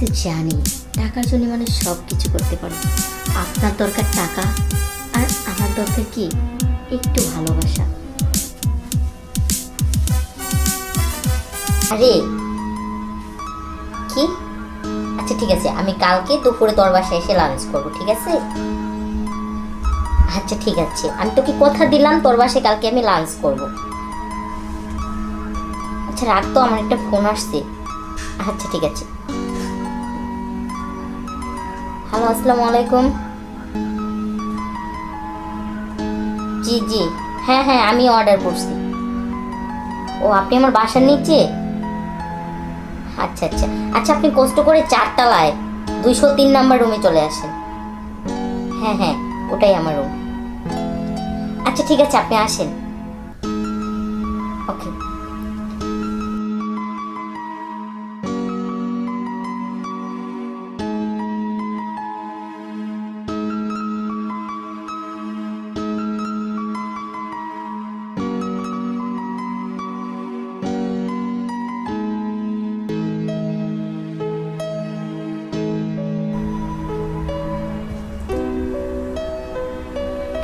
তো জানি, টাকার জন্য মানুষ সব কিছু করতে পারে। আপনার দরকার টাকা আর আমার দরকার কি? একটু ভালোবাসা। আরে, কি? আচ্ছা ঠিক আছে, আমি কালকে দুপুরে তোর বাসায় এসে লাঞ্চ করব, ঠিক আছে? আচ্ছা ঠিক আছে। আমি তোকে কথা দিলাম, তোর বাসায় কালকে আমি লাঞ্চ করব। আচ্ছা রাখ তো আমার একটা ফোন আসছে। আচ্ছা ঠিক আছে। হ্যালো, আসসালামু আলাইকুম। জি জি। হ্যাঁ হ্যাঁ আমি অর্ডার করছি। ও, আপনি আমার বাসার নিচে? আচ্ছা আচ্ছা। আচ্ছা আপনি কষ্ট করে চারতলায় দুইশো তিন নাম্বার রুমে চলে আসেন। হ্যাঁ হ্যাঁ ওটাই আমার রুম আচ্ছা ঠিক আছে, আপনি আসেন। ওকে।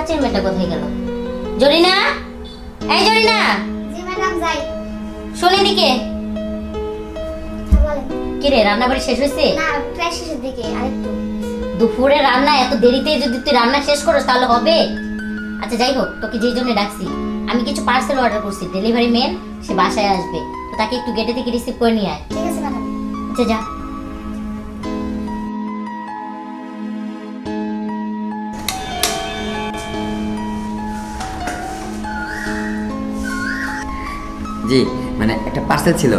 কাচের মেয়েটা কোথায় গেল? জরিনা? এই জরিনা! জি ম্যাডাম যাই। শোন এদিকে। কি রে রান্না বাড়ি শেষ হয়েছে? না প্রায় শেষের দিকে আরেকটু। দুপুরে রান্না এত দেরিতে যদি তুই রান্না শেষ করিস তাহলে হবে? আচ্ছা যাই হোক তোকে যেই জন্য ডাকছি আমি কিছু পার্সেল অর্ডার করছি ডেলিভারি ম্যান সে বাসায় আসবে। তো তাকে একটু গেটে থেকে রিসিভ করে নিয়ে আয়। ঠিক আছে ম্যাডাম। আচ্ছা যা। জি মানে একটা পার্সেল ছিল।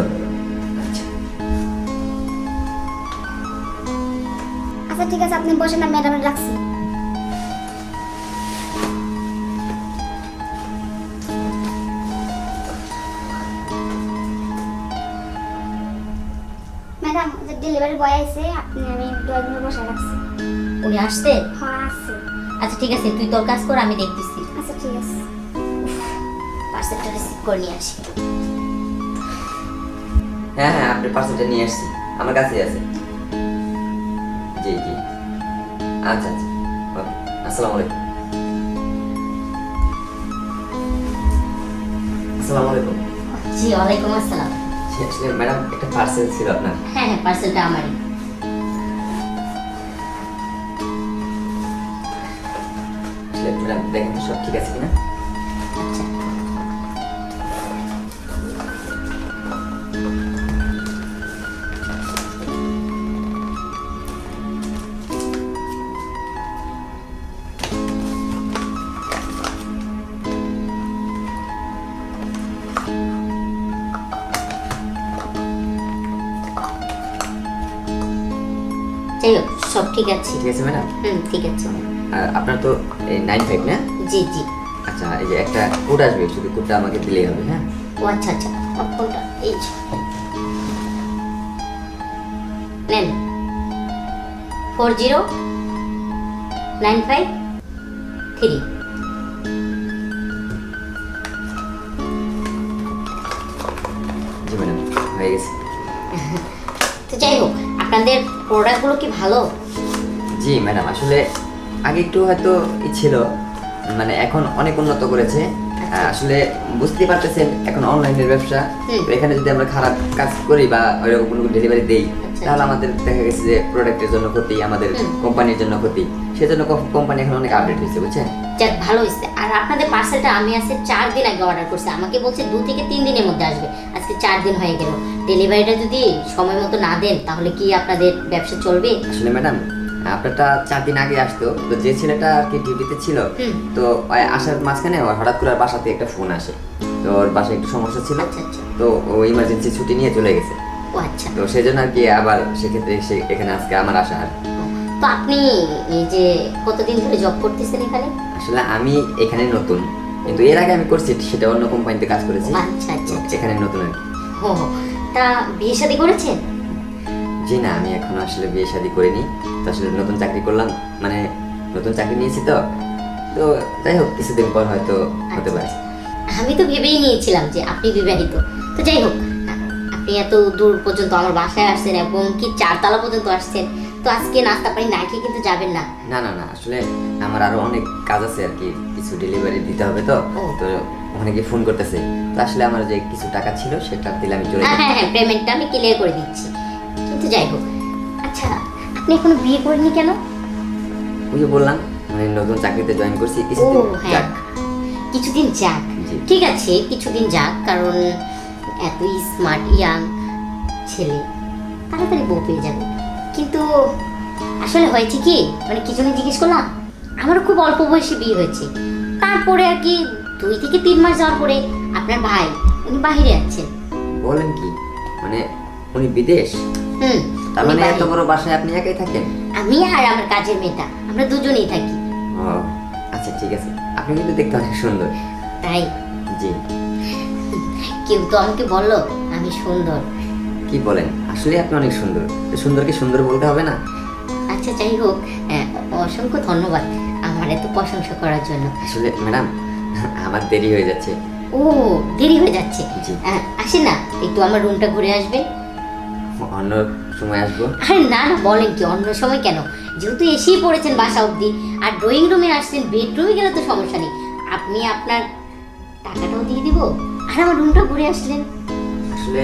আচ্ছা ঠিক আছে আপনি বসেন না ম্যাডাম রাখছি। ম্যাডাম ডেলিভারি বয় আছে আপনি আমি ড্রয়িং রুমে বসে রাখছি। উনি আসছে? হ্যাঁ আছে আচ্ছা ঠিক আছে তুই তোর কাজ কর আমি দেখতেছি। করে নিয়ে আসি। হ্যাঁ হ্যাঁ আপনার পার্সেলটা নিয়ে আসছি। আমার কাছেই আছে। জি জি। আচ্ছা আচ্ছা। আসসালামু আলাইকুম। আসসালামু আলাইকুম। জি ওয়ালাইকুম আসসালাম। আসলে ম্যাডাম একটা পার্সেল ছিল আপনার। হ্যাঁ হ্যাঁ পার্সেলটা আমারই। ম্যাডাম দেখেন সব ঠিক আছে কিনা? যাই হোক সব ঠিক আছে। ঠিক আছে ম্যাডাম। হুম ঠিক আছে। আর আপনার তো নাইন ফাইভ না? জি জি। আচ্ছা এই যে একটা কোড আসবে শুধু কোডটা আমাকে দিলেই হবে হ্যাঁ? ও আচ্ছা আচ্ছা। ফোনটা এই যে। নেন। Four zero nine five three G madam হয়ে গেছে। তো যাই হোক আপনাদের প্রোডাক্টগুলো কি ভালো? জি ম্যাডাম আসলে আগে একটু হয়তো ই ছিল মানে এখন অনেক উন্নত করেছে। আসলে বুঝতে পারতেছেন এখন অনলাইনের ব্যবসা। এখানে যদি আমরা খারাপ কাজ করি বা ওইরকম কোনো ডেলিভারি দেই আচ্ছা, তাহলে আমাদের দেখা গেছে যে প্রোডাক্টের জন্য ক্ষতি আমাদের কোম্পানির জন্য ক্ষতি। সেজন্য কোম্পানি এখন অনেক আপডেট হয়েছে বুঝছেন? যাক ভালো হয়েছে। আর আপনাদের পার্সেলটা আমি আজকে চার দিন আগে অর্ডার করছি। আমাকে বলছে দু থেকে তিন দিনের মধ্যে আসবে। আজকে চার দিন হয়ে গেল। ডেলিভারিটা যদি সময় মতো না দেন তাহলে কি আপনাদের ব্যবসা চলবে? আসলে ম্যাডাম আপনারটা চার দিন আগে আসতো। তো যে ছেলেটা আর কি ডিউটিতে ছিল তো আসার মাঝখানে হঠাৎ করে বাসাতে একটা ফোন আসে। তো ওর বাসায় একটু সমস্যা ছিল। আচ্ছা আচ্ছা। তো ও ইমার্জেন্সি ছুটি নিয়ে চলে গেছে। আচ্ছা। তো সেজন্য আর কি আবার সেক্ষেত্রে এখানে আজকে আমার আসা আর। তো আপনি এই যে কতদিন ধরে জব করতেছেন এখানে? আসলে আমি এখানে নতুন কিন্তু এর আগে আমি করছি সেটা অন্য কোম্পানিতে কাজ করেছি। আচ্ছা আচ্ছা আচ্ছা। এখানে নতুন আর কি। ও তা বিয়ে শাদী করেছেন? জি না আমি এখনও আসলে বিয়ে শাদী করিনি। তো আসলে নতুন চাকরি করলাম মানে নতুন চাকরি নিয়েছি তো। তো যাই হোক কিছুদিন পর হয়তো হতে পারে। আমি তো ভেবেই নিয়েছিলাম যে আপনি বিবাহিত। তো যাই হোক আপনি এত দূর পর্যন্ত আমার বাসায় আসছেন এবং কি চারতলা পর্যন্ত আসছেন। তো আজকে নাস্তা পানি না খেয়ে কিন্তু যাবেন না। না না না আসলে আমার আরও অনেক কাজ আছে আর কি। কিছু ডেলিভারি দিতে হবে তো। তো অনেকে ফোন করতেছে। তো আসলে আমার যে কিছু টাকা ছিল সেটা দিলে আমি চলে হ্যাঁ হ্যাঁ হ্যাঁ পেমেন্টটা আমি ক্লিয়ার করে দিচ্ছি। কিন্তু যাই হোক আচ্ছা আপনি এখনও বিয়ে করেননি কেন? ওই বললাম মানে নতুন চাকরিতে জয়েন করছি কিছুদিন হ্যাঁ। যাক। কিছুদিন যাক। ঠিক আছে কিছুদিন যাক কারণ এত স্মার্ট ইয়াং ছেলে তাড়াতাড়ি বউ পেয়ে যাবে। কিন্তু আসলে হয়েছে কি? মানে কি জন্য জিজ্ঞেস করলাম? আমারও খুব অল্প বয়সে বিয়ে হয়েছে। তারপরে আর কি দুই থেকে তিন মাস যাওয়ার পরে আপনার ভাই উনি বাহিরে আছেন। বলেন কি? মানে উনি বিদেশ? হুম তার মানে এত বড় বাসায় আপনি একাই থাকেন? আমি আর আমার কাজের মেয়েটা আমরা দুজনেই থাকি। ও আচ্ছা ঠিক আছে। আপনি কিন্তু দেখতে অনেক সুন্দর। তাই? জি। কেউ তো আমাকে বলল আমি সুন্দর। কি বলেন? আসলে আপনি অনেক সুন্দর। সুন্দরকে সুন্দর বলতে হবে না? আচ্ছা যাই হোক অসংখ্য ধন্যবাদ আমার এত প্রশংসা করার জন্য। আসলে ম্যাডাম আমার দেরি হয়ে যাচ্ছে। ও দেরি হয়ে যাচ্ছে। আসেন না একটু আমার রুমটা ঘুরে আসবে। অন্য সময় আসব। আরে না না বলেন কি অন্য সময় কেন? যেহেতু এসেই পড়েছেন বাসা অবধি আর ড্রয়িং রুমে আসছেন বেডরুমে গেলে তো সমস্যা নেই। আপনি আপনার টাকাটাও দিয়ে দিব। আর আমার রুমটা ঘুরে আসলেন। আসলে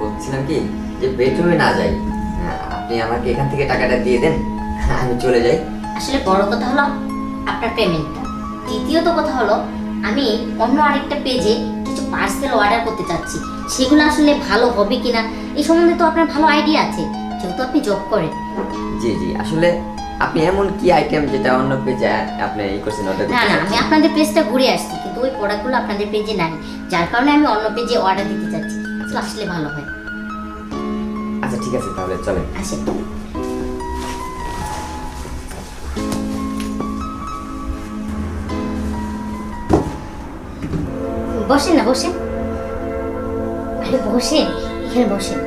বলছিলাম কি যে বেডরুমে না যাই হ্যাঁ, আপনি আমাকে এখান থেকে টাকাটা দিয়ে দেন আমি চলে যাই। আসলে বড় কথা হলো আপনার পেমেন্টটা। দ্বিতীয়ত কথা হলো আমি অন্য আরেকটা পেজে কিছু পার্সেল অর্ডার করতে চাচ্ছি। সেগুলো আসলে ভালো হবে কিনা এই সম্বন্ধে তো আপনার ভালো আইডিয়া আছে যেহেতু আপনি জব করেন। জি জি আসলে আপনি এমন কি আইটেম যেটা অন্য পেজে আপনি এই করছেন অর্ডার না না আমি আপনাদের পেজটা ঘুরে আসছি। কিন্তু ওই প্রোডাক্টগুলো আপনাদের পেজে নাই। যার কারণে আমি অন্য পেজে অর্ডার দিতে চাচ্ছি। আসলে ভালো হয়। আচ্ছা ঠিক আছে তাহলে চলেন। আসেন বসেন না বসেন। আরে বসেন এখানে বসেন।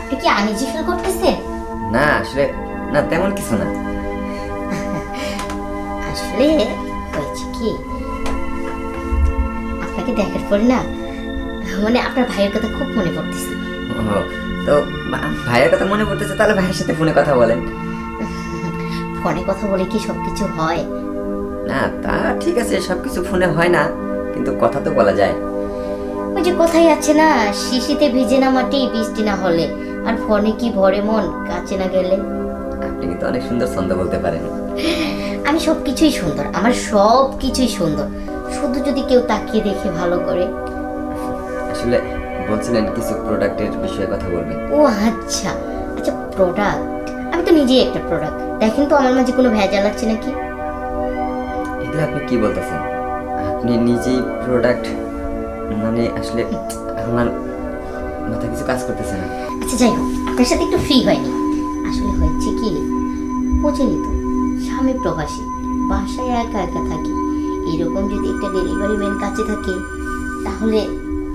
আপনি কি আনিজি ফিল করতেছেন? না আসলে না তেমন কিছু না। আসলে হয়েছে কি? আপনাকে দেখার পরে না মানে আপনার ভাইয়ের কথা খুব মনে পড়তেছে। তো ভাইয়ের কথা মনে পড়তেছে তাহলে ভাইয়ের সাথে ফোনে কথা বলেন। ফোনে কথা বলে কি সবকিছু হয়? না তা ঠিক আছে সবকিছু ফোনে হয় না কিন্তু কথা তো বলা যায়। ওই যে কথাই আছে না শিশিতে ভিজে না মাটি বৃষ্টি না হলে। আর ফোনে কি ভরে মন কাছে না গেলে? আপনি কিন্তু অনেক সুন্দর ছন্দ বলতে পারেন। আমি সব কিছুই সুন্দর আমার সব কিছুই সুন্দর। শুধু যদি কেউ তাকিয়ে দেখে ভালো করে। আসলে বলছিলেন কিছু প্রোডাক্টের বিষয়ে কথা বলবেন ও আচ্ছা। আচ্ছা প্রোডাক্ট আমি তো নিজেই একটা প্রোডাক্ট দেখেন তো আমার মাঝে কোনো ভেজাল আছে নাকি? এগুলো আপনি কি বলতেছেন? আপনি নিজেই প্রোডাক্ট মানে আসলে আমার মাথা কিছু কাজ করতেছে না। আচ্ছা যাই হোক আপনার সাথে একটু ফ্রি হয়নি। আসলে হয়েছে কি? বোঝেনি তো স্বামী প্রবাসী। বাসায় একা একা থাকি। এরকম যদি একটা ডেলিভারি ম্যান কাছে থাকে তাহলে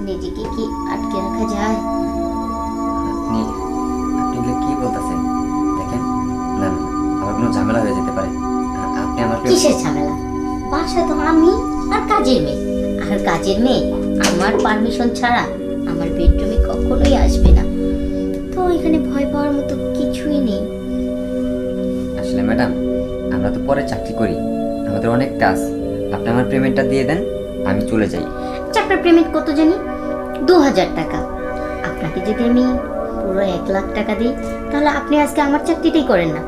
নিজেকে কি আটকে রাখা যায়? আপনি আপনি এগুলো কি বলতেছেন? দেখেন না না, আমার কোনো ঝামেলা হয়ে যেতে পারে। আপনি আমার কিসের ঝামেলা? বাসা তো আমি আর কাজের মেয়ে। আর কাজের মেয়ে আমার পারমিশন ছাড়া আমার বেডরুমে কখনোই আসবে না। তো এখানে ভয় পাওয়ার মতো কিছুই নেই। আসলে ম্যাডাম আমরা তো পরে চাকরি করি। আমাদের অনেক কাজ। আপনি আমার পেমেন্টটা দিয়ে দেন আমি চলে যাই। আচ্ছা আপনার পেমেন্ট কত জানি? দু হাজার টাকা। আপনাকে যদি আমি পুরো এক লাখ টাকা দিই তাহলে আপনি আজকে আমার চাকরিটাই করেন না।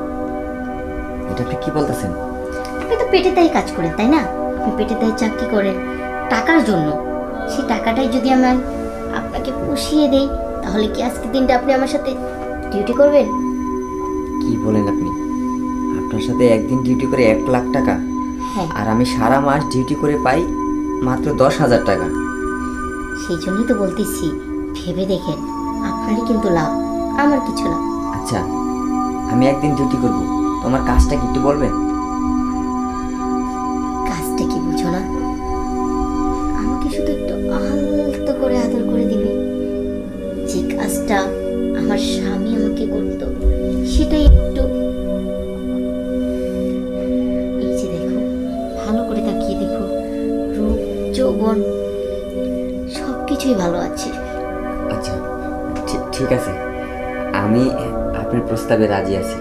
এটা আপনি কি বলতেছেন? আপনি তো পেটে তাই কাজ করেন তাই না? আপনি পেটে তাই চাকরি করেন। টাকার জন্য। সেই টাকাটাই যদি আমার আপনাকে পুষিয়ে দেই তাহলে কি আজকে দিনটা আপনি আমার সাথে ডিউটি করবেন? কি বলেন আপনি? আপনার সাথে একদিন ডিউটি করে এক লাখ টাকা। হ্যাঁ। আর আমি সারা মাস ডিউটি করে পাই মাত্র দশ হাজার টাকা। সেই জন্যই তো বলতেছি ভেবে দেখেন আপনারই কিন্তু লাভ আমার কিছু না। আচ্ছা আমি একদিন ডিউটি করব। তোমার কাজটা কি একটু বলবেন? কাজটা কি বুঝো না? আমাকে শুধু একটু আলতো করে আদর করে দিবে। যে কাজটা আমার স্বামী আমাকে করত সেটাই যৌবন সব কিছুই ভালো আছে। আচ্ছা ঠিক আছে। আমি আপনার প্রস্তাবে রাজি আছি।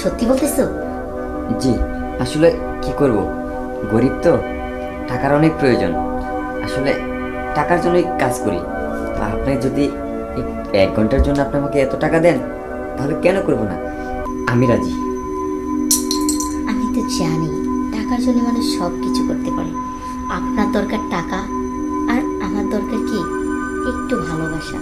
সত্যি বলতেছো? জি আসলে কি করব? গরিব তো টাকার অনেক প্রয়োজন। আসলে টাকার জন্যই কাজ করি। তো আপনি যদি এক ঘণ্টার জন্য আপনি আমাকে এত টাকা দেন তাহলে কেন করব না? আমি রাজি। আমি তো জানি টাকার জন্য মানুষ সব কিছু করতে পারে। আপনার দরকার টাকা আর আমার দরকার কি? একটু ভালোবাসা।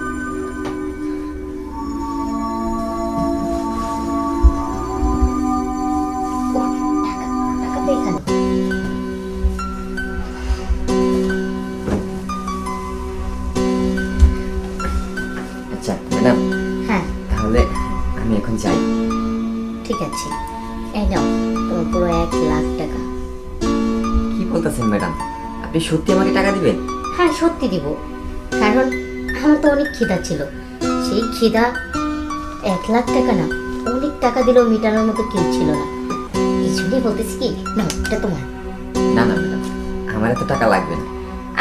আচ্ছা ম্যাডাম। হ্যাঁ। তাহলে আমি এখন যাই। ঠিক আছে। এই নাও তোমার পুরো এক লাখ টাকা। কি বলতেছেন ম্যাডাম? আপনি সত্যি আমাকে টাকা দিবেন হ্যাঁ সত্যি দিব। কারণ আমার তো অনেক খিদা ছিল। সেই খিদা এক লাখ টাকা না অনেক টাকা দিলেও মেটানোর মতো কেউ ছিল না। এই জন্যই বলতেছি কি? না এটা তোমার। না না ম্যাডাম আমার এত টাকা লাগবে না।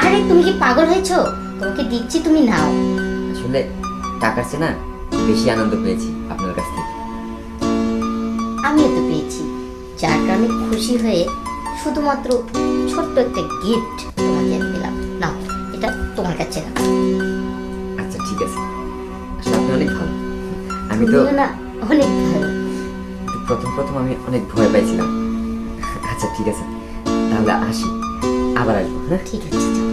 আরে তুমি কি পাগল হয়েছো? তোমাকে দিচ্ছি তুমি নাও। আসলে টাকার চেয়ে না বেশি আনন্দ পেয়েছি আপনার কাছ থেকে। আমিও তো পেয়েছি। যার কারণে খুশি হয়ে শুধুমাত্র ছোট্ট একটা গিফট তোমাকে আমি দিলাম। নাও এটা তোমার কাছে না আচ্ছা ঠিক আছে। আসলে আপনি অনেক ভালো। আমি তো না অনেক ভালো। প্রথম প্রথম আমি অনেক ভয় পাইছিলাম। আচ্ছা ঠিক আছে। তাহলে আসি। আবার আসব হ্যাঁ? ঠিক আছে